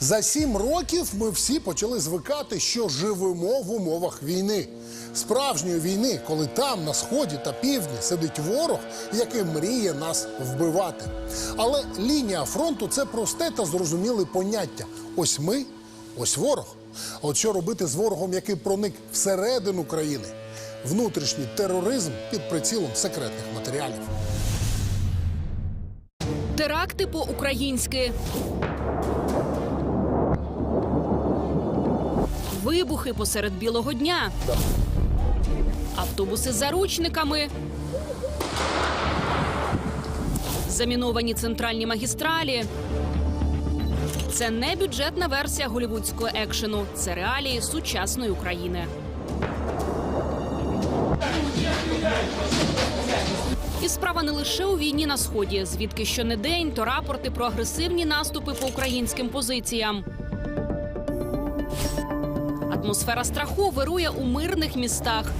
За сім років ми всі почали звикати, що живемо в умовах війни. Справжньої війни, коли там, на сході та півдні, сидить ворог, який мріє нас вбивати. Але лінія фронту це просте та зрозуміле поняття. Ось ми, ось ворог. А От що робити з ворогом, який проник всередину країни? Внутрішній тероризм під прицілом секретних матеріалів. Теракти по-українськи. Вибухи посеред білого дня. Автобуси з заручниками. Заміновані центральні магістралі. Це не бюджетна версія голівудського екшену. Це реалії сучасної України. І справа не лише у війні на сході, звідки щонедень, то рапорти про агресивні наступи по українським позиціям. Атмосфера страху вирує у мирних містах.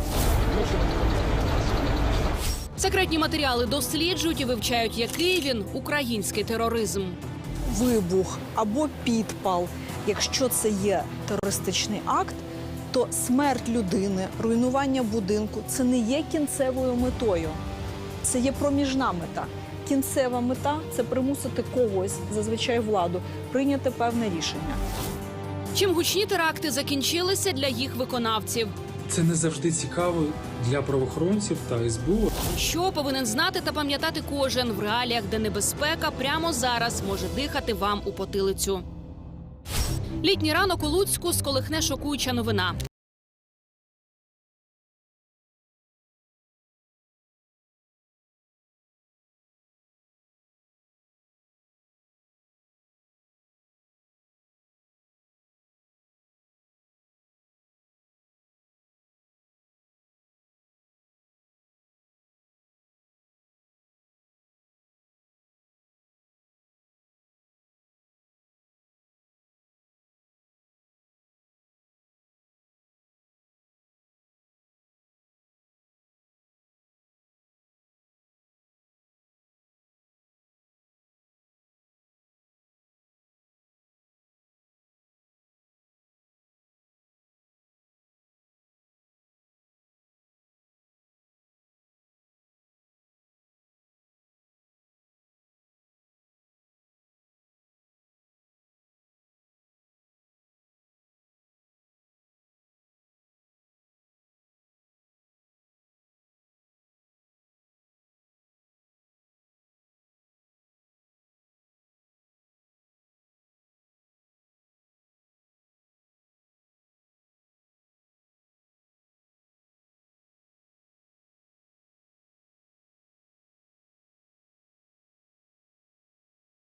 Секретні матеріали досліджують і вивчають, який він український тероризм. вибух або підпал, якщо це є терористичний акт, то смерть людини, руйнування будинку це не є кінцевою метою, це є проміжна мета. Кінцева мета це примусити когось, зазвичай владу, прийняти певне рішення. Чим гучні теракти закінчилися для їх виконавців? Це не завжди цікаво для правоохоронців та СБУ. Що повинен знати та пам'ятати кожен в реаліях, де небезпека прямо зараз може дихати вам у потилицю. Літній ранок у Луцьку сколихне шокуюча новина.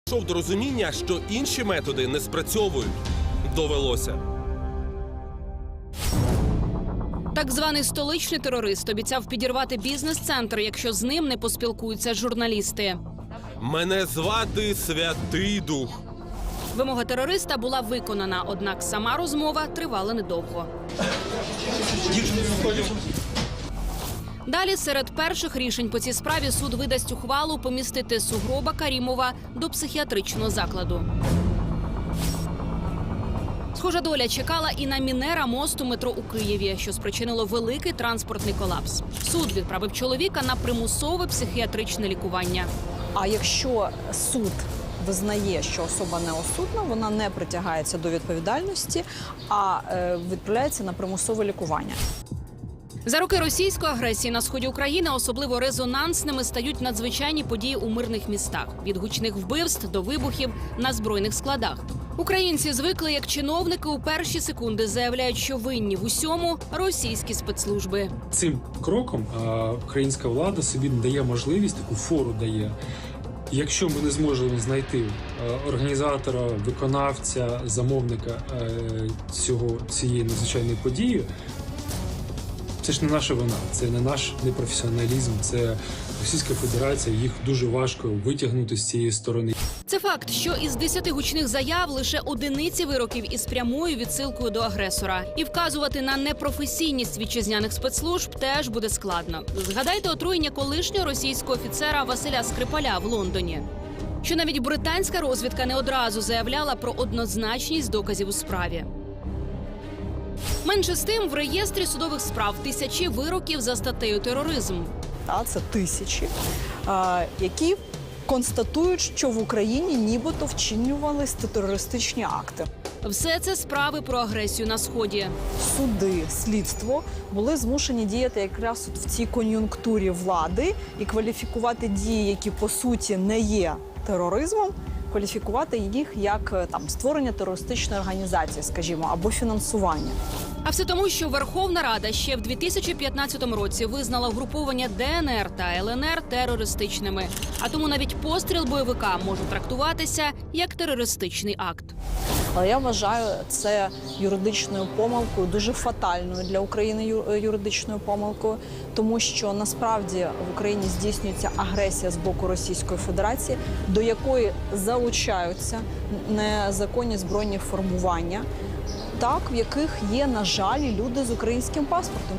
Йшов до розуміння, що інші методи не спрацьовують. Довелося. Так званий столичний терорист обіцяв підірвати бізнес-центр, якщо з ним не поспілкуються журналісти. Мене звати Святий Дух. Вимога терориста була виконана, однак сама розмова тривала недовго. Далі серед перших рішень по цій справі суд видасть ухвалу помістити сугроба Карімова до психіатричного закладу. Схожа доля чекала і на мінера мосту метро у Києві, що спричинило великий транспортний колапс. Суд відправив чоловіка на примусове психіатричне лікування. А якщо суд визнає, що особа неосудна, вона не притягається до відповідальності, а е, відправляється на примусове лікування. За роки російської агресії на сході України особливо резонансними стають надзвичайні події у мирних містах від гучних вбивств до вибухів на збройних складах. Українці звикли, як чиновники у перші секунди заявляють, що винні в усьому російські спецслужби. Цим кроком українська влада собі дає можливість, таку фору дає. Якщо ми не зможемо знайти організатора, виконавця, замовника е, цього цієї надзвичайної події, це ж не наша вина, це не наш непрофесіоналізм, це Російська Федерація. Їх дуже важко витягнути з цієї сторони. Це факт, що із десяти гучних заяв лише одиниці вироків із прямою відсилкою до агресора, і вказувати на непрофесійність вітчизняних спецслужб теж буде складно. Згадайте отруєння колишнього російського офіцера Василя Скрипаля в Лондоні. що навіть британська розвідка не одразу заявляла про однозначність доказів у справі. Менше з тим, в реєстрі судових справ тисячі вироків за статтею тероризм. Та це тисячі, які констатують, що в Україні нібито вчинювалися терористичні акти. Все це справи про агресію на сході. Суди, слідство були змушені діяти якраз в цій кон'юнктурі влади і кваліфікувати дії, які по суті не є тероризмом, кваліфікувати їх як е, там створення терористичної організації, скажімо, або фінансування. А все тому, що Верховна Рада ще в 2015 році визнала угруповання ДНР та ЛНР терористичними. А тому навіть постріл бойовика може трактуватися як терористичний акт. Але я вважаю це юридичною помилкою, дуже фатальною для України юридичною помилкою, тому що насправді в Україні здійснюється агресія з боку Російської Федерації, до якої залучаються незаконні збройні формування, так в яких є на жаль люди з українським паспортом.